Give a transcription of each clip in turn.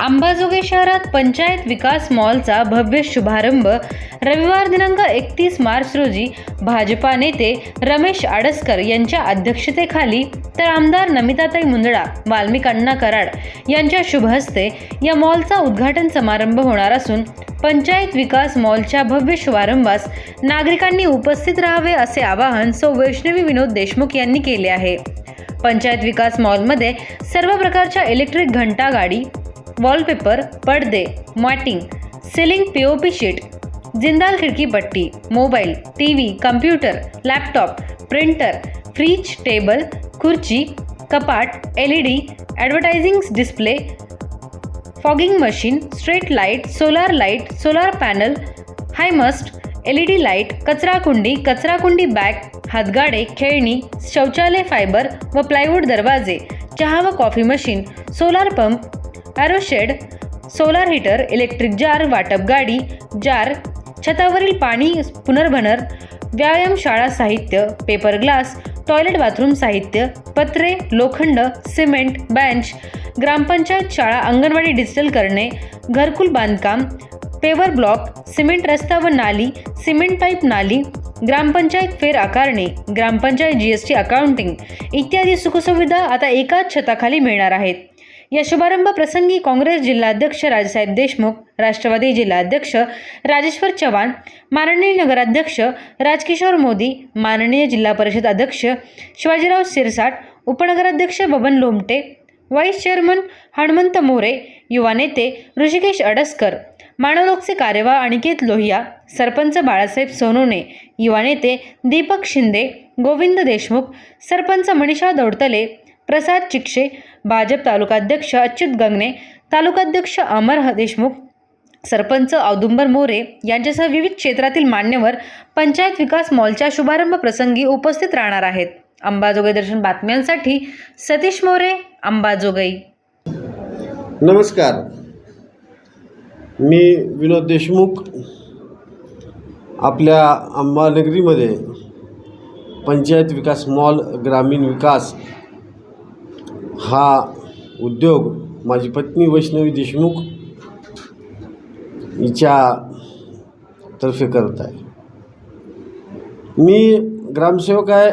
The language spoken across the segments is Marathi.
अंबाजोगाई शहरात पंचायत विकास मॉलचा भव्य शुभारंभ रविवार दिनांक एकतीस मार्च रोजी भाजपा नेते रमेश आडसकर यांच्या अध्यक्षतेखाली तर आमदार नमिताताई मुंदडा वाल्मिकांना कराड यांच्या शुभहस्ते या मॉलचा उद्घाटन समारंभ होणार असून पंचायत विकास मॉलच्या भव्य शुभारंभास नागरिकांनी उपस्थित राहावे असे आवाहन सौ वैष्णवी विनोद देशमुख यांनी केले आहे. पंचायत विकास मॉलमध्ये सर्व प्रकारच्या इलेक्ट्रिक घंटा गाडी वॉलपेपर पडदे matting ceiling P O P sheet Jindal खिडकी पट्टी mobile T V computer laptop printer fridge table खुर्ची कपाट L E D advertising display fogging machine street light solar light solar panel high mast L E D light कचराकुंडी कचराकुंडी बॅग हातगाडे खेळणी शौचालय फायबर व प्लायवूड दरवाजे चहा व कॉफी मशीन सोलार पंप ॲरोशेड सोलार हीटर इलेक्ट्रिक जार वाटप गाडी जार छतावरील पाणी पुनर्भनर व्यायामशाळा साहित्य पेपर ग्लास टॉयलेट बाथरूम साहित्य पत्रे लोखंड सिमेंट बेंच ग्रामपंचायत शाळा अंगणवाडी डिजिटल करणे घरकुल बांधकाम पेवर ब्लॉक सिमेंट रस्ता व नाली सिमेंट पाईप नाली ग्रामपंचायत फेर आकारणे gram panchayat G S T accounting इत्यादी सुखसुविधा आता एकाच छताखाली मिळणार आहेत. या शुभारंभ प्रसंगी काँग्रेस जिल्हाध्यक्ष राजसाहेब देशमुख राष्ट्रवादी जिल्हाध्यक्ष राजेश्वर चव्हाण माननीय नगराध्यक्ष राजकिशोर मोदी माननीय जिल्हा परिषद अध्यक्ष शिवाजीराव शिरसाट उपनगराध्यक्ष बबन लोमटे व्हाईस चेअरमन हनुमंत मोरे युवा नेते ऋषिकेश अडसकर मानवलोकचे कार्यवाह अनिकेत लोहिया सरपंच बाळासाहेब सोनोने युवा नेते दीपक शिंदे गोविंद देशमुख सरपंच मनीषा दौडतले प्रसाद चिक्षे भाजप तालुकाध्यक्ष अच्युत गंगणे तालुकाध्यक्ष अमर ह- देशमुख सरपंच औदुंबर मोरे यांच्यासह विविध क्षेत्रातील मान्यवर पंचायत विकास मॉलच्या शुभारंभ प्रसंगी उपस्थित राहणार आहेत. अंबाजोगाई दर्शन बातम्यांसाठी सतीश मोरे अंबाजोगाई. नमस्कार. मी विनोद देशमुख. आपल्या अंबानगरीमध्ये पंचायत विकास मॉल ग्रामीण विकास हा उद्योग माझी पत्नी वैष्णवी देशमुख हिच्या तर्फे करत आहे. मी ग्रामसेवक आहे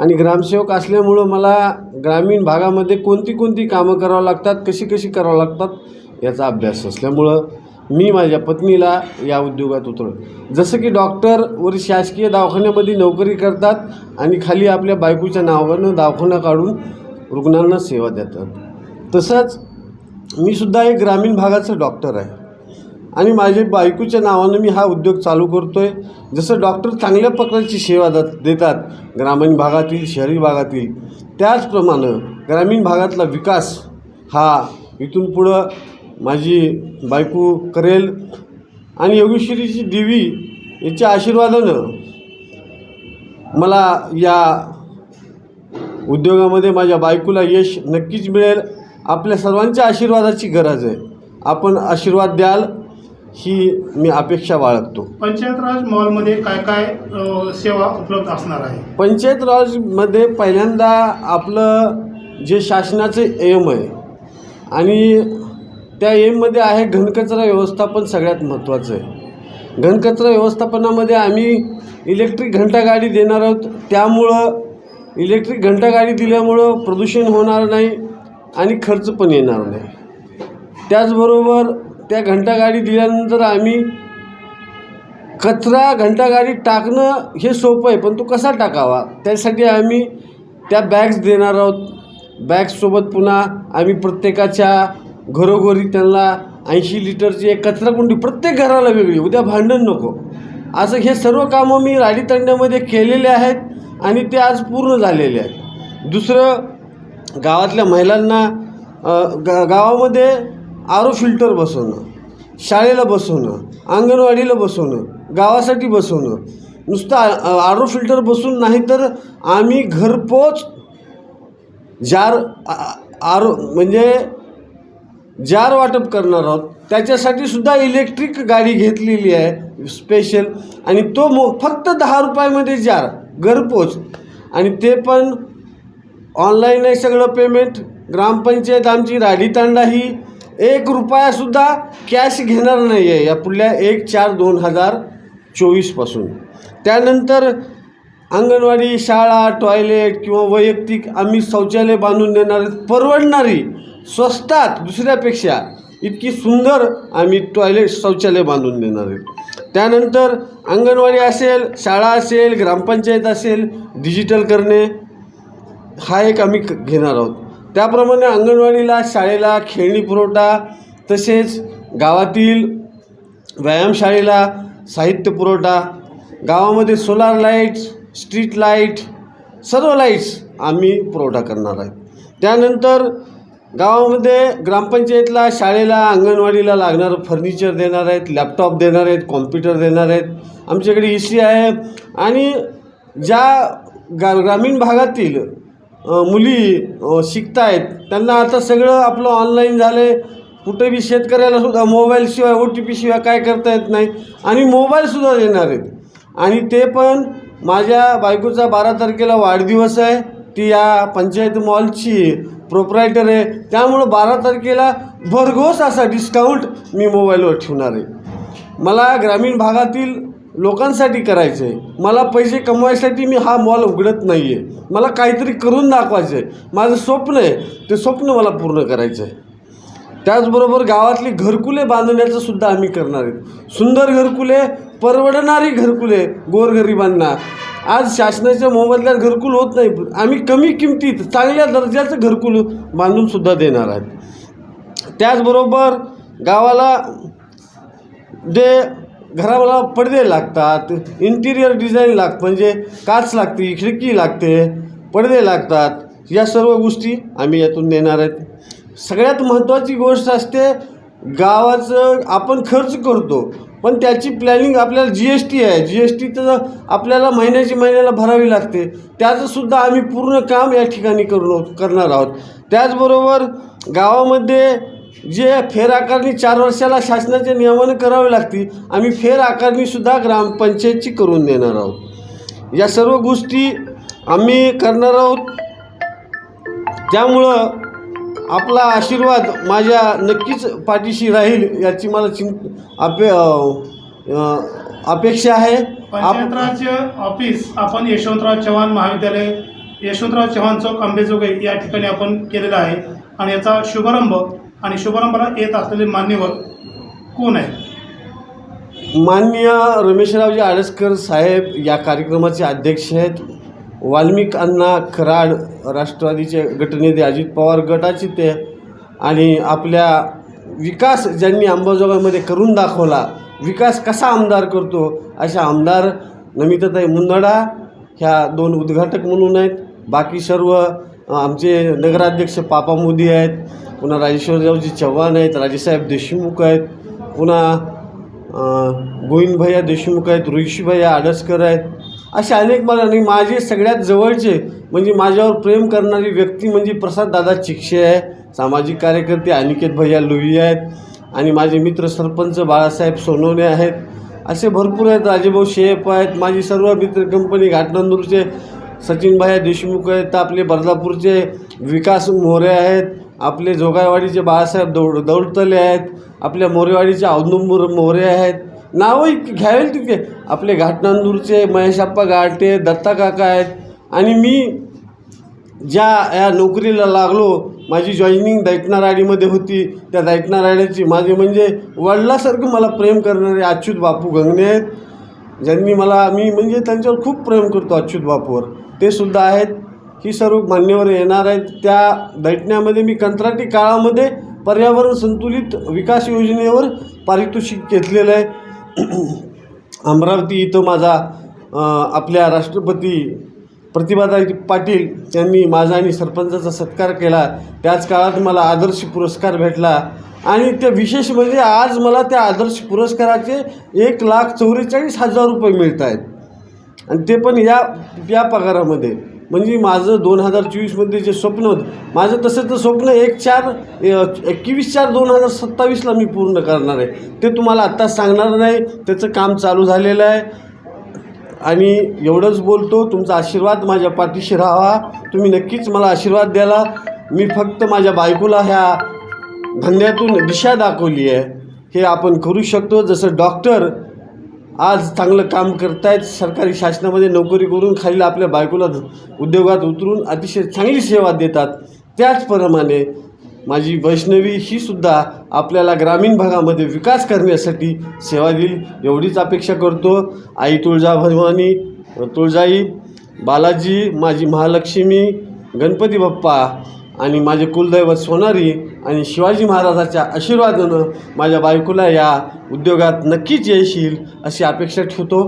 आणि ग्रामसेवक असल्यामुळं मला ग्रामीण भागामध्ये कोणती कोणती कामं करावं लागतात कशी कशी करावं लागतात याचा अभ्यास असल्यामुळं मी माझ्या पत्नीला या उद्योगात उतरलो जसं की डॉक्टर वर शासकीय दवाखान्यामध्ये नोकरी करतात आणि खाली आपल्या बायकोच्या नावानं दवाखाना काढून रुग्णांना सेवा देतात. तसंच मी सुद्धा एक ग्रामीण भागाचं डॉक्टर आहे. आणि माझे बायकोच्या नावानं मी हा उद्योग चालू करतो आहे जसं डॉक्टर चांगल्या प्रकारची सेवा द देतात ग्रामीण भागातील शहरी भागातील. त्याचप्रमाणे ग्रामीण भागातला विकास हा इथून पुढं माझी बायको करेल. आणि योगेश्वरीची देवी याच्या आशीर्वादानं मला या उद्योगामध्ये माझ्या बायकोला यश नक्कीच मिळेल. आपल्या सर्वांच्या आशीर्वादाची गरज आहे. आपण आशीर्वाद द्याल ही मी अपेक्षा बाळगतो. पंचायत राज मॉलमध्ये काय काय सेवा उपलब्ध असणार आहे? पंचायत राजमध्ये पहिल्यांदा आपलं जे शासनाचे एम आहे आणि त्या एममध्ये आहे घनकचरा व्यवस्थापन सगळ्यात महत्त्वाचं आहे. घनकचरा व्यवस्थापनामध्ये आम्ही इलेक्ट्रिक घंटागाडी देणार आहोत. त्यामुळं इलेक्ट्रिक घंटागाडी दिल्यामुळं प्रदूषण होणार नाही आणि खर्च पण येणार नाही. त्याचबरोबर त्या घंटागाडी दिल्यानंतर आम्ही कचरा घंटागाडी टाकणं हे सोपं आहे पण तो कसा टाकावा? त्यासाठी आम्ही त्या बॅग्स देणार आहोत. बॅग्ससोबत पुन्हा आम्ही प्रत्येकाच्या घरोघरी त्यांना ऐंशी लिटरची एक कचराकुंडी प्रत्येक घराला वेगळी उद्या भांडण नको. असं हे सर्व कामं मी राडीतंड्यामध्ये केलेले आहेत. आणि ते आज पूर्ण झालेले आहेत. दुसरं गावातल्या महिलांना गा गावामध्ये आरो फिल्टर बसवणं शाळेला बसवणं अंगणवाडीला बसवणं गावासाठी बसवणं. नुसतं आरो फिल्टर बसून नाही तर आम्ही घरपोच जार आरो म्हणजे जार वाटप करणार आहोत. त्याच्यासाठी सुद्धा इलेक्ट्रिक गाडी घेतलेली आहे स्पेशल. आणि तो मो फक्त दहा रुपयामध्ये जार. घरपोच. आणि ते पण ऑनलाईन आहे सगळं पेमेंट ग्रामपंचायत आमची राडीतांडा ही एक रुपयासुद्धा कॅश घेणार नाही आहे या पुढल्या एक चार दोन हजार चोवीसपासून त्यानंतर अंगणवाडी शाळा टॉयलेट किंवा वैयक्तिक आम्ही शौचालय बांधून देणार आहेत परवडणारी स्वस्तात दुसऱ्यापेक्षा इतकी सुंदर आम्ही टॉयलेट शौचालय बांधून देणार आहेत. त्यानंतर अंगणवाडी असेल शाळा असेल ग्रामपंचायत असेल डिजिटल करणे हा एक आम्ही क- घेणार आहोत. त्याप्रमाणे अंगणवाडीला शाळेला खेळणी पुरवठा तसेच गावातील व्यायामशाळेला साहित्य पुरवठा गावामध्ये सोलार लाईट्स स्ट्रीट लाइट सर्व लाईट्स आम्ही पुरवठा करणार आहे त्यानंतर गावामध्ये ग्रामपंचायतला शाळेला अंगणवाडीला लागणारं फर्निचर देणार आहेत लॅपटॉप देणार आहेत कॉम्प्युटर देणार आहेत. आमच्याकडे ई सी आहे. आणि ज्या गा ग्रामीण भागातील मुली अ, शिकतायत त्यांना आता सगळं आपलं ऑनलाईन झालं आहे कुठे बी शेतकऱ्याला सुद्धा मोबाईलशिवाय ओ टी पीशिवाय काय करता येत नाही. आणि मोबाईलसुद्धा देणार आहेत. आणि ते पण माझ्या बायकोचा बारा तारखेला वाढदिवस आहे. ती या पंचायत मॉलची प्रोप्रायटर आहे. त्यामुळं बारा तारखेला भरघोस असा डिस्काउंट मी मोबाईलवर ठेवणार आहे. मला ग्रामीण भागातील लोकांसाठी करायचं आहे मला पैसे कमवायसाठी मी हा मॉल उघडत नाही आहे मला काहीतरी करून दाखवायचं आहे माझं स्वप्न आहे. ते स्वप्न मला पूर्ण करायचं आहे त्याचबरोबर गावातली घरकुले बांधण्याचं सुद्धा आम्ही करणार आहेत. सुंदर घरकुले परवडणारी घरकुले गोरगरिबांना आज शासनाच्या मोबदल्यात घरकुल होत नाही. आम्ही कमी किमतीत चांगल्या दर्जाचं घरकुल बांधूनसुद्धा देणार आहेत. त्याचबरोबर गावाला जे घराला पडदे लागतात इंटिरियर डिझाईन लाग म्हणजे काच लागते खिडकी लागते पडदे लागतात या सर्व गोष्टी आम्ही यातून देणार आहेत. सगळ्यात महत्त्वाची गोष्ट असते गावाचं आपण खर्च करतो. पण त्याची प्लॅनिंग आपल्याला जी एस टी आहे. जी एस टी तर आपल्याला महिन्याची महिन्याला भरावी लागते. त्याचंसुद्धा आम्ही पूर्ण काम या ठिकाणी करून करणार आहोत. त्याचबरोबर गावामध्ये जे फेर आकारणी चार वर्षाला शासनाच्या नियमाने करावी लागते आम्ही फेर आकारणीसुद्धा ग्रामपंचायतची करून देणार आहोत. या सर्व गोष्टी आम्ही करणार आहोत. त्यामुळं आपला आशीर्वाद माझ्या नक्कीच पाठीशी राहील याची मला चिं अपे अपेक्षा आहे. आप पंचायत राज ऑफिस आपण यशवंतराव चव्हाण महाविद्यालय यशवंतराव चव्हाण चौक आंबेजोगाई या ठिकाणी आपण केलेला आहे. आणि याचा शुभारंभ आणि शुभारंभाला येत असलेले मान्यवर कोण आहे माननीय रमेशरावजी आडसकर साहेब या कार्यक्रमाचे अध्यक्ष आहेत. वाल्मिक अण्णा खराड राष्ट्रवादीचे गटनेते अजित पवार गटाचे ते आणि आपल्या विकास ज्यांनी अंबाजोगाईमध्ये करून दाखवला विकास कसा आमदार करतो अशा आमदार नमिताताई मुंदडा ह्या दोन उद्घाटक म्हणून आहेत. बाकी सर्व आमचे नगराध्यक्ष पापा मोदी आहेत पुन्हा राजेश्वररावजी चव्हाण आहेत राजेसाहेब देशमुख आहेत पुन्हा गोविंदभैया देशमुख आहेत ऋषीभैया आडसकर आहेत. असे अनेक मला आणि माझे सगळ्यात जवळचे म्हणजे माझ्यावर प्रेम करणारी व्यक्ती म्हणजे प्रसाददादा चिक्षे आहे सामाजिक कार्यकर्ते अनिकेत भैया लोही आहेत आणि माझे मित्र सरपंच बाळासाहेब सोनवणे आहेत. असे भरपूर आहेत राजेभाऊ शेप आहेत माझी सर्व मित्र कंपनी घाटनंदूरचे सचिन भाया देशमुख आहेत आपले बदलापूरचे विकास मोरे आहेत आपले जोगायवाडीचे बाळासाहेब दौड दौडतले आहेत आपल्या मोरेवाडीचे औदुंबूर मोरे आहेत. नावं इतकी घ्यावेल तितके आपले घाटनांदूरचे महेशाप्पा गाटे दत्ता काका आहेत. आणि मी ज्या या नोकरीला लागलो माझी जॉईनिंग दैटनाराडीमध्ये होती. त्या दैटनाराड्याची माझे म्हणजे वडिलासारखं मला प्रेम करणारे अच्युत बापू गंगणे आहेत. ज्यांनी मला मी म्हणजे त्यांच्यावर खूप प्रेम करतो अच्युत बापूवर. ते सुद्धा आहेत. ही सर्व मान्यवर येणार आहेत. त्या दैटण्यामध्ये मी कंत्राटी काळामध्ये पर्यावरण संतुलित विकास योजनेवर पारितोषिक घेतलेलं आहे. अमरावती इथं माझा आपल्या राष्ट्रपती प्रतिभाताई पाटील यांनी माझा आणि सरपंचाचा सत्कार केला. त्याच काळात मला आदर्श पुरस्कार भेटला. आणि ते विशेष म्हणजे आज मला त्या आदर्श पुरस्काराचे एक लाख चौवेचाळीस हजार रुपये मिळत आहेत आणि ते पण या या पगारामध्ये. म्हणजे माझं दोन हजार चोवीसमध्ये जे स्वप्न होतं माझं तसं तर स्वप्न एक चार एकवीस चार दोन हजार सत्तावीसला मी पूर्ण करणार आहे. ते तुम्हाला आत्ताच सांगणार नाही. त्याचं काम चालू झालेलं आहे. आणि एवढंच बोलतो तुमचा आशीर्वाद माझ्या पाठीशी राहावा. तुम्ही नक्कीच मला आशीर्वाद द्याला. मी फक्त माझ्या बायकोला ह्या धंद्यातून दिशा दाखवली आहे. हे आपण करू शकतो. जसं डॉक्टर आज चांगलं काम करतायत. सरकारी शासनामध्ये नोकरी करून खालील आपल्या बायकोला उद्योगात उतरून अतिशय चांगली सेवा देतात. त्याचप्रमाणे माझी वैष्णवी ही सुद्धा आपल्याला ग्रामीण भागामध्ये विकास करण्यासाठी सेवा देईल एवढीच अपेक्षा करतो. आई तुळजा तुळजाभवानी तुळजाई बालाजी माझी महालक्ष्मी गणपती बाप्पा आणि माझे कुलदैवत सोनारी आणि शिवाजी महाराजाच्या आशीर्वादानं माझ्या बायकोला या उद्योगात नक्कीच येशील अशी अपेक्षा ठेवतो.